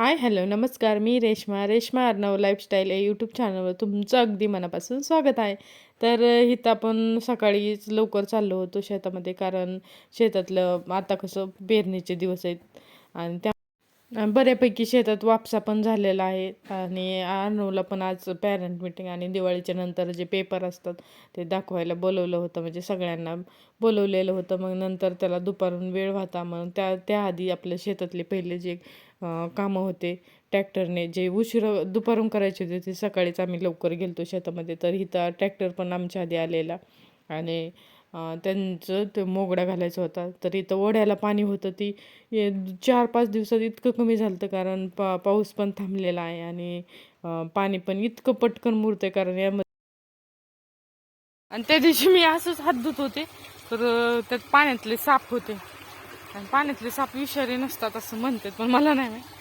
हाय hello नमस्कार मी Reshma. Reshma Arnav lifestyle या यूट्यूब चॅनलवर तुमचं अगदी मनापासून स्वागत आहे. तर इथं आपण सकाळीच लवकर चाललो होतो शेतामध्ये कारण शेतातलं आता कसं पेरणीचे दिवस आहेत आणि त्या बऱ्यापैकी शेतात वापसा पण झालेला आहे. आणि अर्णवला पण आज पॅरेंट मिटिंग आणि दिवाळीच्या नंतर जे पेपर असतात ते दाखवायला बोलवलं होतं. म्हणजे सगळ्यांना बोलवलेलं होतं. मग नंतर त्याला दुपारून वेळ होता मग त्या त्याआधी आपल्या शेतातले पहिले जे कामं होते ट्रॅक्टरने जे उशीर दुपारून करायचे होते ते सकाळीच आम्ही लवकर गेलतो शेतामध्ये. तर इथं ट्रॅक्टर पण आमच्या आधी आलेला. आणि त्यांचं ते मोगडा घालायचा होता. तर इथं ओढ्याला पाणी होतं. ती चार पाच दिवसात इतकं कमी झालं होतं कारण पा पाऊस पण थांबलेला आहे आणि पाणी पण इतकं पटकन मुरतं कारण यामध्ये आणि त्या दिवशी मी असंच हात धुत होते. तर त्यात पाण्यातले साप होते. आणि पाण्यातले साप विषारी नसतात असं म्हणतात पण मला नाही माहीत.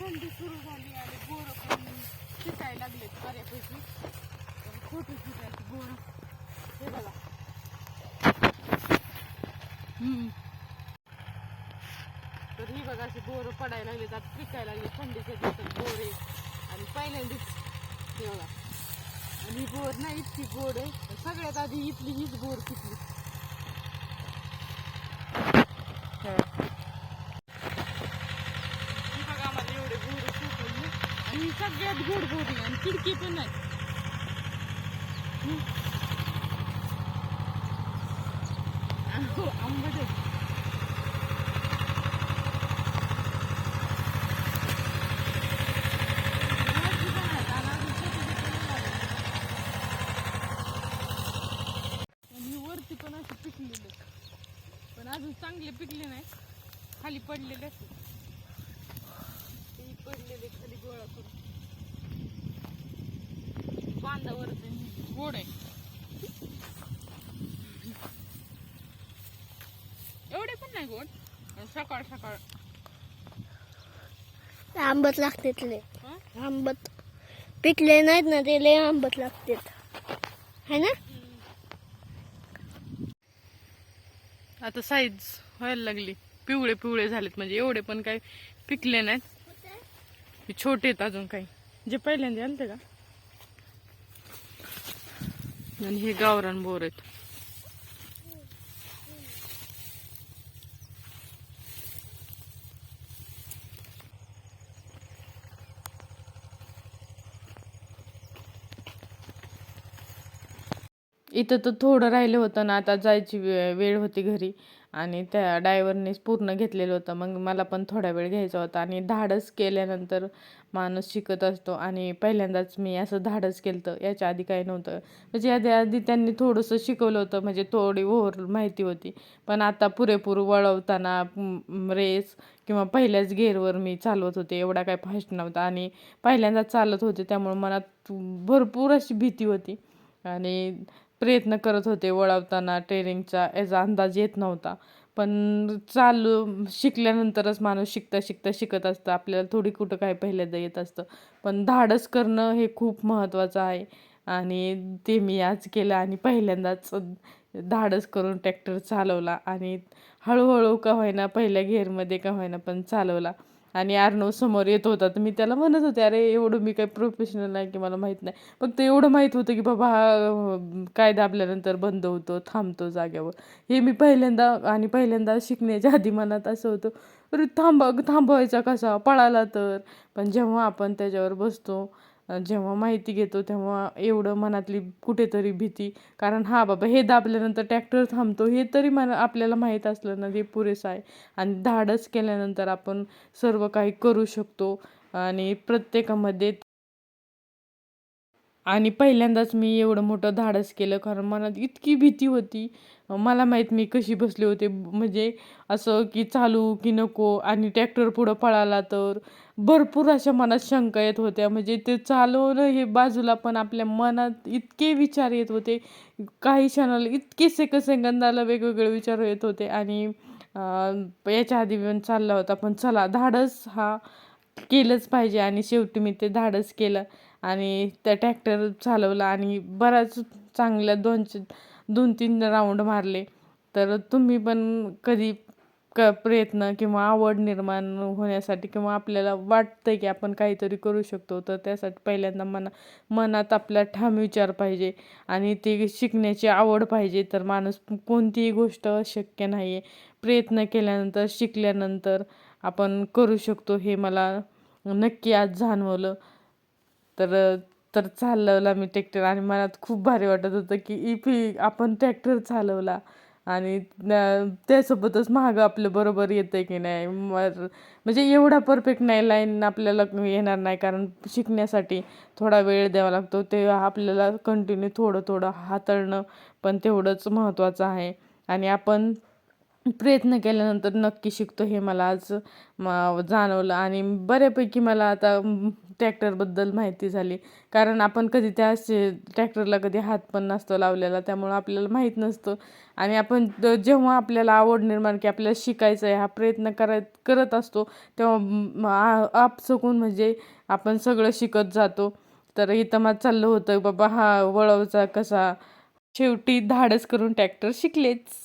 थंडी सुरू झाली आणि बोर पण शिकायला लागलेत बऱ्यापैकी. छोटे छोटे बोर. हे बघा हम्म. तर ही बघा अशी बोर पडायला लागले आता पिकायला लागले थंडीच्या दिवसात बोर. आहे आणि पहिल्यांदाच हे बघा. आणि ही बोर नाही इतकी गोड आहे. सगळ्यात आधी इथली हीच बोर पिकली. ही बघा आम्हाला एवढे बोर सापडले आणि ही सगळ्यात गोड बोर आहे आणि खिडकी पण नाही हम्म. अहो, आंबट आहे. वरती पण आहेत आणि अजून छोटे छोटे नाही लागले. आणि वरती पण असे पिकलेले पण अजून चांगले पिकले नाही खाली पडलेले असते ते पडलेले खाली गोळा करून बांधावर गोड आहे एवढे पण नाही गोड पण सकाळ सकाळ. आंबट लागतात लय हं? आंबट. पिकले नाहीत ना ते लय आंबट लागतात है ना? आता साईज व्हायला लागली. पिवळे पिवळे झालेत म्हणजे एवढे पण काही पिकले नाहीत. हे छोटे आहेत अजून काही. जे पहिल्यांदा आलते का? आणि हे गावरान बोर आहेत. इथं तर थोडं राहिलं होतं ना आता जायची वे वेळ होती घरी. आणि त्या डायव्हरनेच पूर्ण घेतलेलं होतं. मग मला पण थोडा वेळ घ्यायचा होता. आणि धाडस केल्यानंतर माणूस शिकत असतो. आणि पहिल्यांदाच मी असं धाडस केलं होतं याच्या आधी काही नव्हतं. म्हणजे याच्या आधी त्यांनी थोडंसं शिकवलं होतं. म्हणजे थोडी ओव्हर माहिती होती. पण आता पुरेपूर वळवताना रेस किंवा पहिल्याच गेअरवर मी चालवत होते. एवढा काही फास्ट नव्हता. आणि पहिल्यांदाच चालत होते. त्यामुळे मनात भरपूर अशी भीती होती. आणि प्रयत्न करत होते वळवताना ट्रेनिंगचा याचा अंदाज येत नव्हता. पण चालू शिकल्यानंतरच माणूस शिकता शिकता शिकत असतं. आपल्याला थोडी कुठं काय पहिल्यांदा येत असतं. पण धाडस करणं हे खूप महत्त्वाचं आहे. आणि ते मी आज केलं आणि पहिल्यांदाच धाडस करून ट्रॅक्टर चालवला. आणि हळूहळू का होईना पहिल्या गेअरमध्ये का होईना पण चालवला. आणि अर्णव समोर येत होता. तर मी त्याला म्हणत होते अरे एवढं मी काही प्रोफेशनल नाही की मला माहीत नाही. फक्त एवढं माहीत होतं की बाबा हा काय दाबल्यानंतर बंद होतो थांबतो जाग्यावर हे मी पहिल्यांदा आणि पहिल्यांदा शिकण्याच्या आधी मनात असं होतं अरे थांब थांबवायचा कसा? पळाला तर. पण जेव्हा आपण त्याच्यावर बसतो जेव्हा माहिती घेतो तेव्हा एवढं मनातली कुठेतरी भीती. कारण हा बाबा हे दाबल्यानंतर ट्रॅक्टर थांबतो हे तरी मना आपल्याला माहीत असलं ना ते पुरेसं आहे. आणि धाडस केल्यानंतर आपण सर्व काही करू शकतो. आणि प्रत्येकामध्ये आणि पहिल्यांदाच मी एवढं मोठं धाडस केलं कारण मनात इतकी भीती होती. मला माहीत मी कशी बसले होते म्हणजे असं की चालू की नको आणि ट्रॅक्टर पुढं पळाला तर. भरपूर अशा मनात शंका येत होत्या म्हणजे ते चालवणं हे बाजूला पण आपल्या मनात इतके विचार येत होते. काही क्षणाला इतके सेक सेकंदाला वेगवेगळे विचार येत होते आणि याच्या आधी पण चालला होता पण चला धाडस हा केलंच पाहिजे आणि शेवटी मी ते धाडस केलं आणि त्या ट्रॅक्टर चालवला आणि बराच चांगल्या दोनशे दोन तीन राऊंड मारले. तर तुम्ही पण कधी क प्रयत्न किंवा आवड निर्माण होण्यासाठी किंवा आपल्याला वाटतं की आपण काहीतरी करू शकतो तर त्यासाठी पहिल्यांदा मना मनात आपल्या ठाम विचार पाहिजे आणि ते शिकण्याची आवड पाहिजे. तर माणूस कोणतीही गोष्ट अशक्य नाही आहे प्रयत्न केल्यानंतर शिकल्यानंतर आपण करू शकतो हे मला नक्की आज जाणवलं. तर तर चालवला मी ट्रॅक्टर आणि मला खूप भारी वाटत होतं की इफी आपण ट्रॅक्टर चालवला आणि त्यासोबतच महाग आपलं बरोबर येतं आहे की नाही? म्हणजे एवढा परफेक्ट नाही लाईन आपल्याला येणार नाही. कारण शिकण्यासाठी थोडा वेळ द्यावा लागतो. ते आपल्याला कंटिन्यू थोडं थोडं हाताळणं पण तेवढंच महत्त्वाचं आहे. आणि आपण प्रयत्न केल्यानंतर नक्की शिकतो हे मला आज म जाणवलं. आणि बऱ्यापैकी मला आता ट्रॅक्टरबद्दल माहिती झाली. कारण आपण कधी त्या ट्रॅक्टरला कधी हात पण नसतो लावलेला त्यामुळं आपल्याला माहीत नसतं. आणि आपण जेव्हा आपल्याला आवड निर्माण की आपल्याला शिकायचं आहे हा प्रयत्न कराय करत असतो तेव्हा आपसकून म्हणजे आपण सगळं शिकत जातो. तर इथं मग चाललं होतं बाबा हा वळवचा कसा? शेवटी धाडस करून ट्रॅक्टर शिकलेच.